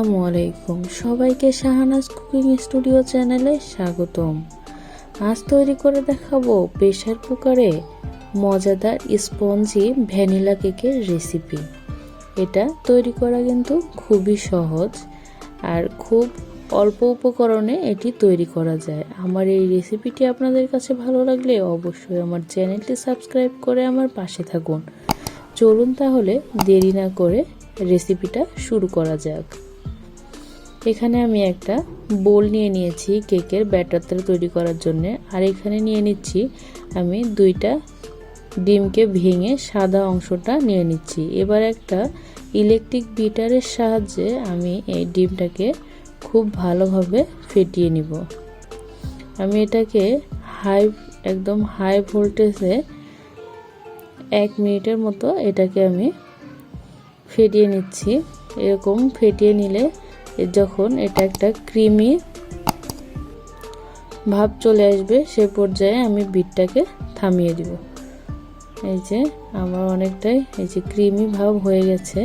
আসসালামু আলাইকুম। সবাইকে শাহানাজ কুকিং স্টুডিও চ্যানেলে স্বাগতম। আজ তৈরি করে দেখাবো প্রেশার কুকারে মজাদার স্পঞ্জি ভ্যানিলা কেকের রেসিপি। এটা তৈরি করা কিন্তু খুবই সহজ আর খুব অল্প উপকরণে এটি তৈরি করা যায়। আমার এই রেসিপিটি আপনাদের কাছে ভালো লাগলে অবশ্যই আমার চ্যানেলটি সাবস্ক্রাইব করে আমার পাশে থাকুন। চলুন তাহলে দেরি না করে রেসিপিটা শুরু করা যাক। এখানে আমি একটা বোল নিয়ে নিয়েছি কেকের ব্যাটারটা তৈরি করার জন্য। আর এখানে নিয়ে নিচ্ছি আমি দুইটা ডিমকে ভেঙে সাদা অংশটা নিয়ে নিচ্ছি। এবার একটা ইলেকট্রিক বিটারের সাহায্যে আমি এই ডিমটাকে খুব ভালোভাবে ফেটিয়ে নিব। আমি এটাকে হাই, একদম হাই ভোল্টেজে এক মিনিটের মতো এটাকে আমি ফেটিয়ে নিচ্ছি। এরকম ফেটিয়ে নিলে যখন এটা একটা ক্রিমি ভাব চলে আসবে, সে পর্যায়ে আমি বিটটাকে থামিয়ে দিব। এই যে আমার অনেকটাই এই যে ক্রিমি ভাব হয়ে গেছে।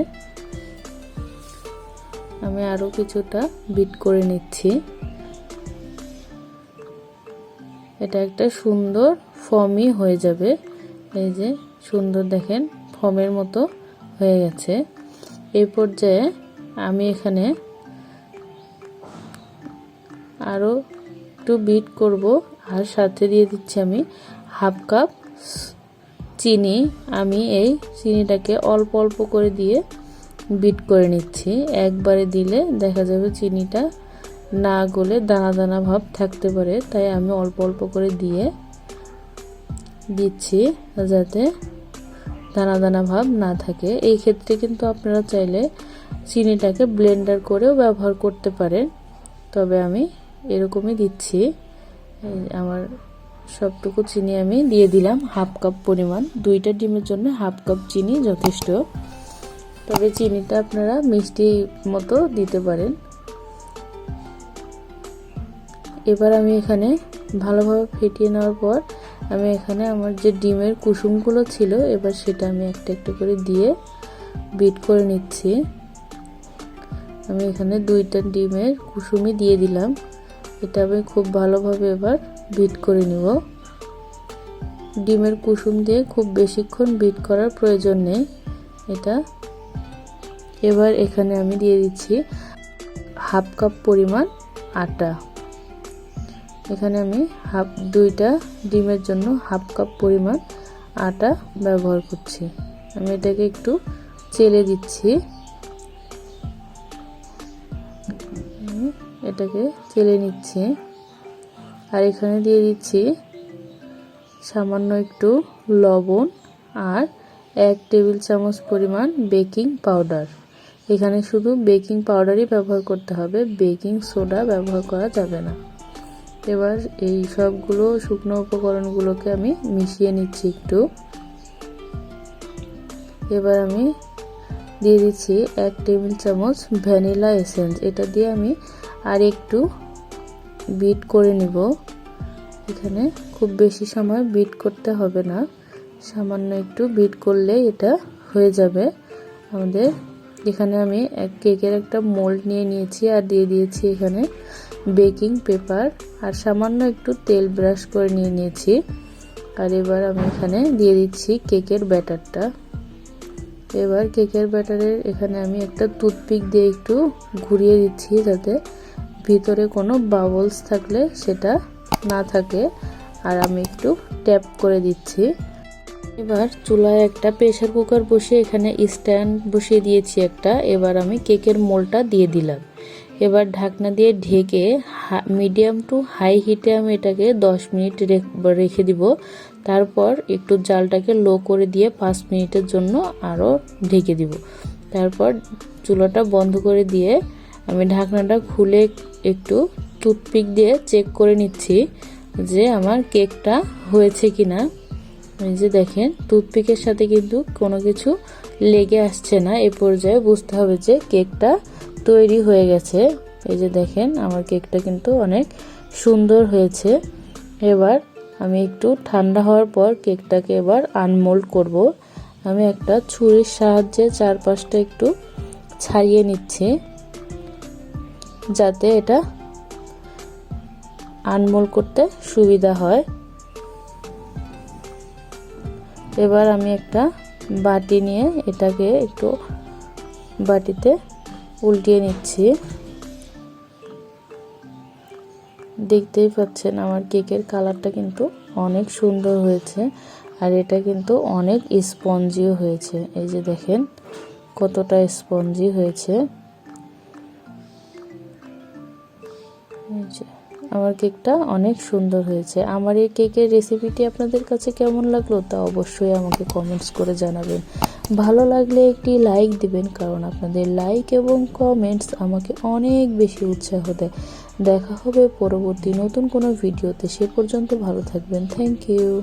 আমি আরও কিছুটা বিট করে নিচ্ছি। এটা একটা সুন্দর ফর্মই হয়ে যাবে। এই যে সুন্দর দেখেন, ফর্মের মতো হয়ে গেছে। এই পর্যায়ে আমি এখানে আরও একটু বিট করব। আর সাথে দিয়ে দিচ্ছি আমি হাফ কাপ চিনি। আমি এই চিনিটাকে অল্প অল্প করে দিয়ে বিট করে নিচ্ছি। একবারে দিলে দেখা যাবে চিনিটা না গলে দানা দানা ভাব থাকতে পারে। তাই আমি অল্প অল্প করে দিয়ে দিচ্ছি যাতে দানা দানা ভাব না থাকে। এই ক্ষেত্রে কিন্তু আপনারা চাইলে চিনিটাকে ব্লেন্ডার করেও ব্যবহার করতে পারেন। তবে আমি এরকমই দিচ্ছি। আমার সবটুকু চিনি আমি দিয়ে দিলাম, হাফ কাপ পরিমাণ। দুইটা ডিমের জন্য হাফ কাপ চিনি যথেষ্ট। তবে চিনিটা আপনারা মিষ্টি মতো দিতে পারেন। এবার আমি এখানে ভালোভাবে ফেটিয়ে নেওয়ার পর আমি এখানে আমার যে ডিমের কুসুমগুলো ছিল, এবার সেটা আমি একটা একটা করে দিয়ে বিট করে নিচ্ছি। আমি এখানে দুইটা ডিমের কুসুমই দিয়ে দিলাম। এটা আমি খুব ভালোভাবে এবার বিট করে নিব। ডিমের কুসুম দিয়ে খুব বেশিক্ষণ বিট করার প্রয়োজন নেই। এটা এবার এখানে আমি দিয়ে দিচ্ছি হাফ কাপ পরিমাণ আটা। এখানে আমি হাফ, দুইটা ডিমের জন্য হাফ কাপ পরিমাণ আটা ব্যবহার করছি। আমি এটাকে একটু চেলে দিচ্ছি। এটাকে চেলে নিচ্ছি। আর এখানে দিয়ে দিচ্ছি সামান্য একটু লবণ আর এক টেবিল চামচ পরিমাণ বেকিং পাউডার। এখানে শুধু বেকিং পাউডারই ব্যবহার করতে হবে, বেকিং সোডা ব্যবহার করা যাবে না। এবার এই সবগুলো শুকনো উপকরণগুলোকে আমি মিশিয়ে নিচ্ছি একটু। এবার আমি দিয়ে দিচ্ছি এক টেবিল চামচ ভ্যানিলা এসেন্স। এটা দিয়ে আমি আর একটু বিট করে নিব। এখানে খুব বেশি সময় বিট করতে হবে না। সামান্য একটু বিট করলে এটা হয়ে যাবে। আমাদের এখানে আমি এক কেকের একটা মোল্ড নিয়ে নিয়েছি আর দিয়ে দিয়েছি এখানে বেকিং পেপার। আর সামান্য একটু তেল ব্রাশ করে নিয়ে নিয়েছি। আর এবার আমি এখানে দিয়ে দিচ্ছি কেকের ব্যাটারটা। এবার কেকের ব্যাটারের এখানে আমি একটা টুথপিক দিয়ে একটু ঘুরিয়ে দিচ্ছি যাতে ভিতরে কোনো বাবলস থাকলে সেটা না থাকে। আর আমি একটু ট্যাপ করে দিচ্ছি। এবার চুলায় একটা প্রেশার কুকার বসে এখানে স্ট্যান্ড বসিয়ে দিয়েছি একটা। এবার আমি কেকের মোলটা দিয়ে দিলাম। এবার ঢাকনা দিয়ে ঢেকে মিডিয়াম টু হাই হিটে আমি এটাকে 10 মিনিট রেখে দিব। তারপর একটু জালটাকে লো করে দিয়ে পাঁচ মিনিটের জন্য আরও ঢেকে দিব। তারপর চুলাটা বন্ধ করে দিয়ে আমি ঢাকনাটা খুলে একটু টুথপিক দিয়ে চেক করে নিচ্ছি যে আমার কেকটা হয়েছে কি না এই যে দেখেন টুথপিকের সাথে কিন্তু কোনো কিছু লেগে আসছে না। এ পর্যায়ে বুঝতে হবে যে কেকটা তৈরি হয়ে গেছে। এই যে দেখেন, আমার কেকটা কিন্তু অনেক সুন্দর হয়েছে। এবার আমি একটু ঠান্ডা হওয়ার পর কেকটাকে এবার আনমোল্ড করব। আমি একটা ছুরির সাহায্যে চারপাশটা একটু ছাড়িয়ে নিচ্ছি। যাতে এটা আনমোল করতে সুবিধা হয়। এবার আমি একটা বাটি নিয়ে এটাকে একটু বাটিতে উল্টিয়ে নিচ্ছি। দেখতেই পাচ্ছেন আমার কেকের কালারটা কিন্তু অনেক সুন্দর হয়েছে আর এটা কিন্তু অনেক স্পঞ্জিও হয়েছে। এই যে দেখেন কতটা স্পঞ্জি হয়েছে। আমার কেকটা অনেক সুন্দর হয়েছে। আমার এই কেকের রেসিপিটি আপনাদের কাছে কেমন লাগল তা অবশ্যই আমাকে কমেন্টস করে জানাবেন। ভালো লাগলে একটি লাইক দিবেন, কারণ আপনাদের লাইক এবং কমেন্টস আমাকে অনেক বেশি উৎসাহ দেয়। দেখা হবে পরবর্তী নতুন কোনো ভিডিওতে। সে পর্যন্ত ভালো থাকবেন। Thank you.